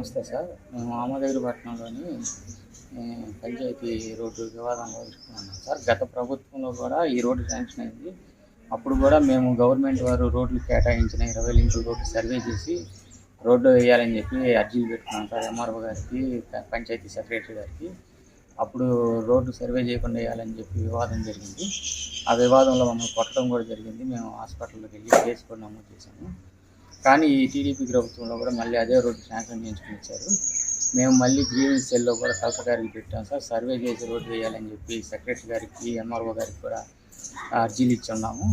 నమస్తే సార్. మేము ఆమదగిరిపట్నంలోని పంచాయతీ రోడ్డు వివాదంలో ఇరుక్కున్నాం సార్. గత ప్రభుత్వంలో కూడా ఈ రోడ్డు శాంక్షన్ అయింది. అప్పుడు కూడా మేము గవర్నమెంట్ వారు రోడ్లు కేటాయించిన ఇరవై లింకుల రోడ్డు సర్వే చేసి రోడ్డు వేయాలని చెప్పి అర్జీలు పెట్టుకున్నాం సార్. ఎంఆర్ఓ గారికి పంచాయతీ సెక్రటరీ గారికి. అప్పుడు రోడ్డు సర్వే చేయకుండా వేయాలని చెప్పి వివాదం జరిగింది. ఆ వివాదంలో మమ్మల్ని కొట్టడం కూడా జరిగింది. మేము హాస్పిటల్లోకి వెళ్ళి కేసు కూడా నమోదు చేశాము. కానీ ఈ టీడీపీ ప్రభుత్వంలో కూడా మళ్ళీ అదే రోడ్డు శాంక్షన్ చేయించుకుని ఇచ్చారు మేము మళ్ళీ గ్రీవెన్స్ సెల్లో కూడా కలెక్టర్ గారికి పెట్టాం సార్. సర్వే చేసి రోడ్డు వేయాలని చెప్పి సెక్రటరీ గారికి ఎంఆర్ఓ గారికి కూడా అర్జీలు ఇచ్చున్నాము.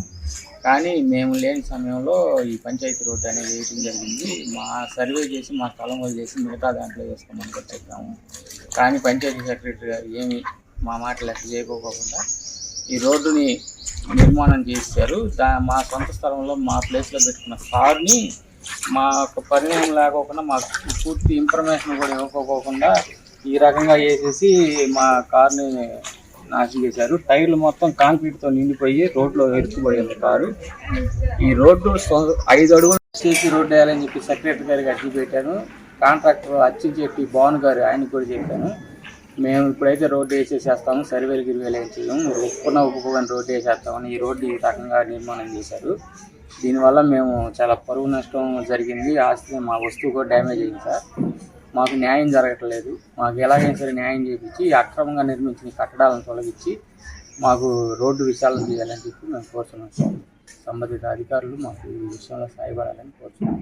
కానీ మేము లేని సమయంలో ఈ పంచాయతీ రోడ్డు అనేది వేయడం జరిగింది. మా సర్వే చేసి మా స్థలం వదిలేసి మిగతా దాంట్లో వేసుకోమని కూడా చెప్పాము. కానీ పంచాయతీ సెక్రటరీ గారు ఏమి మా మాటలు అట్లా చేయకోకుండా ఈ రోడ్డుని నిర్మాణం చేశారు. దా మా సొంత స్థలంలో మా ప్లేస్లో పెట్టుకున్న కార్ని మా యొక్క పరిణామం లేకోకుండా మాకు పూర్తి ఇన్ఫర్మేషన్ కూడా ఇవ్వకోకుండా ఈ రకంగా వేసేసి మా కార్ని నాశనం చేశారు. టైర్లు మొత్తం కాంక్రీట్తో నిండిపోయి రోడ్లో ఎరుకుపోయింది కారు ఈ రోడ్డు ఐదు అడుగులు చేసి రోడ్డు వేయాలని చెప్పి సెక్రటరీ గారికి అడ్డు పెట్టాను. కాంట్రాక్టర్ అచ్చి చెప్పి భవన్ గారు ఆయనకు కూడా చెప్పాను. మేము ఇప్పుడైతే రోడ్డు వేసేసేస్తాము సర్వేలు గిరివేలు ఏం చేయము. మీరు ఒప్పుకున్న ఒప్పుకోని రోడ్డు వేసేస్తామని ఈ రోడ్డు ఈ రకంగా నిర్మాణం చేశారు. దీనివల్ల మేము చాలా పరువు నష్టం జరిగింది. ఆస్తి మా వస్తువు కూడా డ్యామేజ్ అయింది సార్. మాకు న్యాయం జరగట్లేదు. మాకు ఎలాగైనా సరే న్యాయం చేయించి ఈ అక్రమంగా నిర్మించిన కట్టడాలను తొలగించి మాకు రోడ్డు విశాలం చేయాలని చెప్పి మేము కోరుతున్నాం సార్. సంబంధిత అధికారులు మాకు ఈ విషయంలో సాయపడాలని కోరుతున్నాం.